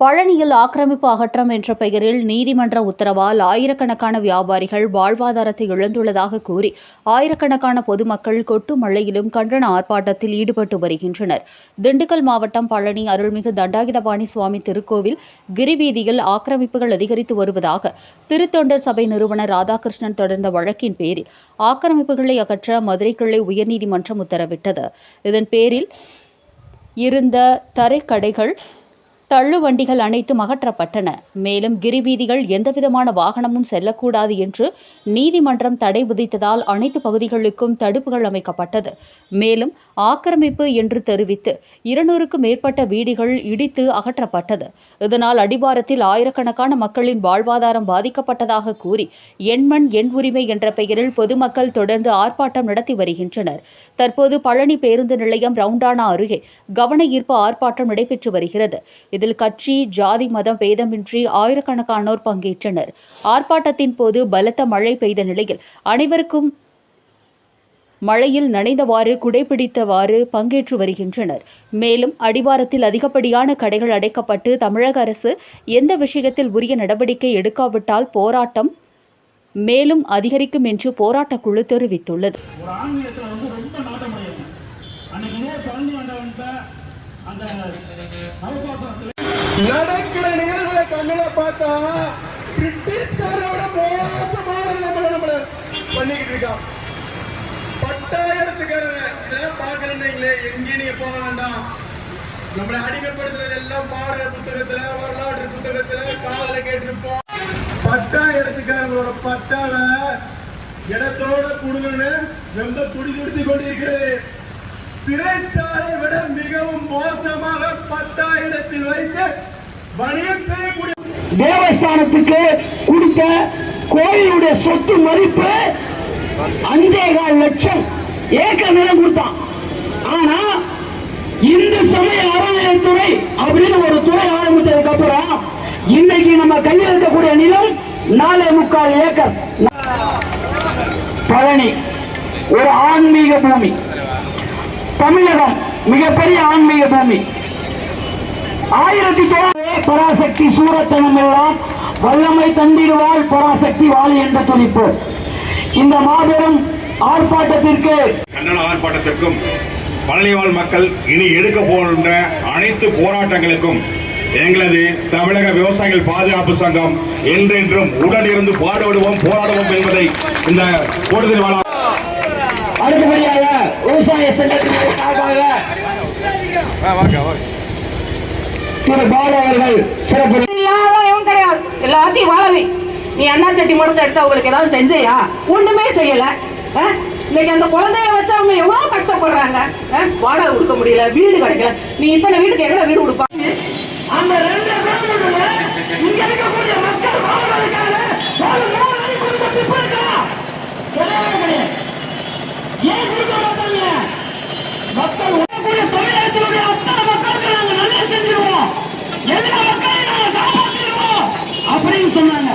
பழனியில் ஆக்கிரமிப்பு அகற்றம் என்ற பெயரில் நீதிமன்ற உத்தரவால் ஆயிரக்கணக்கான வியாபாரிகள் வாழ்வாதாரத்தை இழந்துள்ளதாக கூறி ஆயிரக்கணக்கான பொதுமக்கள் கொட்டு மழையிலும் கண்டன ஆர்ப்பாட்டத்தில் ஈடுபட்டு வருகின்றனர். திண்டுக்கல் மாவட்டம் பழனி அருள்மிகு தண்டாகிதபாணி சுவாமி திருக்கோவில் கிரிவீதியில் ஆக்கிரமிப்புகள் அதிகரித்து வருவதாக திருத்தொண்டர் சபை நிறுவனர் ராதாகிருஷ்ணன் தொடர்ந்த வழக்கின் பேரில் ஆக்கிரமிப்புகளை அகற்ற மதுரை கிளை உயர்நீதிமன்றம் உத்தரவிட்டது. இதன் பேரில் இருந்த தரைக்கடைகள் தள்ளுவண்டிகள் அனைத்தும் அகற்றப்பட்டன. மேலும் கிரிவீதிகள் எந்தவிதமான வாகனமும் செல்லக்கூடாது என்று நீதிமன்றம் தடை விதித்ததால் அனைத்து பகுதிகளுக்கும் தடுப்புகள் அமைக்கப்பட்டது. மேலும் ஆக்கிரமிப்பு என்று தெரிவித்து இருநூறுக்கும் மேற்பட்ட வீடுகள் இடித்து அகற்றப்பட்டது. இதனால் அடிவாரத்தில் ஆயிரக்கணக்கான மக்களின் வாழ்வாதாரம் பாதிக்கப்பட்டதாக கூறி எண்மண் எண் உரிமை என்ற பெயரில் பொதுமக்கள் தொடர்ந்து ஆர்ப்பாட்டம் நடத்தி வருகின்றனர். தற்போது பழனி பேருந்து நிலையம் ரவுண்டானா அருகே கவன ஈர்ப்பு ஆர்ப்பாட்டம் நடைபெற்று வருகிறது. இதில் கட்சி ஜாதி மதம் பேதமின்றி ஆயிரக்கணக்கானோர் பங்கேற்றனர். ஆர்ப்பாட்டத்தின் போது பலத்த மழை பெய்த நிலையில் அனைவருக்கும் மழையில் நனைந்தவாறு குடைபிடித்தவாறு பங்கேற்று வருகின்றனர். மேலும் அடிவாரத்தில் அதிகப்படியான கடைகள் அடைக்கப்பட்டு தமிழக அரசு எந்த விஷயத்தில் உரிய நடவடிக்கை எடுக்காவிட்டால் போராட்டம் மேலும் அதிகரிக்கும் என்று போராட்டக் குழு தெரிவித்துள்ளது அந்த நடக்கிற நிகழ்வுகளை கண்ணுல பார்த்தா பிரிட்டிஷ்காரோட மோசமான நம்மள நம்மள பண்ணிக்கிட்டு இருக்கான். பட்டாயிரத்துக்காரங்க இதெல்லாம் பார்க்கறீங்களே எங்கேயும் நீங்க போக வேண்டாம். நம்மளை அடிமைப்படுத்துறது எல்லாம் பாட புத்தகத்துல வரலாற்று புத்தகத்துல காதல கேட்டிருப்போம். பட்டாயிரத்துக்காரங்களோட பட்டாவ இடத்தோட குடுங்கன்னு ரொம்ப துடிதுடுத்தி கொண்டிருக்கிறது. சிறைச்சாலை விட மிகவும் மோசமாக பட்டாயிரத்தில் வைத்து தேவஸ்தானத்துக்கு கொடுத்த கோயிலுடைய சொத்து மதிப்பு அஞ்சே கால் லட்சம் ஏக்கர் நிலம் கொடுத்தான். ஆனா இந்து சமய அறநிலையத்துறை அப்படின்னு ஒரு துறை ஆரம்பிச்சதுக்கு அப்புறம் இன்னைக்கு நம்ம கையில் இருக்கக்கூடிய நிலம் நாலே முக்கால் ஏக்கர். பழனி ஒரு ஆன்மீக பூமி. தமிழகம் மிகப்பெரிய ஆன்மீக பூமி. ஆயிரத்தி தொள்ளாயிரத்தி பராசக்தி சூரத்தனம் எல்லாம் வல்லமை தந்திடுவாள் பராசக்தி வாழி என்ற துணிப்பு. இந்த மாபெரும் ஆர்ப்பாட்டத்திற்கு கண்டன ஆர்ப்பாட்டத்திற்கும் பழனிவாழ் மக்கள் இனி எடுக்க போகின்ற அனைத்து போராட்டங்களுக்கும் எங்களது தமிழக விவசாயிகள் பாதுகாப்பு சங்கம் என்றென்றும் உடனிருந்து பாடுபடுவோம் போராடுவோம் என்பதை இந்த கூடுதல் வாழ அடுத்தபடியாக விவசாய சங்கத்தினுடைய சார்பாக திரு பாலு அவர்கள் சிறப்பு இல்லாதவன் கிடையாது. எல்லாத்தையும் வாழவே. நீ அண்ணா சட்டி மட்டும் எடுத்து அவங்களுக்கு ஏதாவது செஞ்சையா? ஒண்ணுமே செய்யல. ஆ? இன்னைக்கு அந்த குழந்தைகளை வச்சு அவங்க எவ்வளவு கஷ்டப்படுறாங்க? ஆ? வாடகை கொடுக்க முடியல வீடு கிடைக்கல. நீ இத்தனை வீட்டுக்கு எவ்வளவு வீடு கொடுப்பா? அந்த ரெண்டு சொன்னாங்க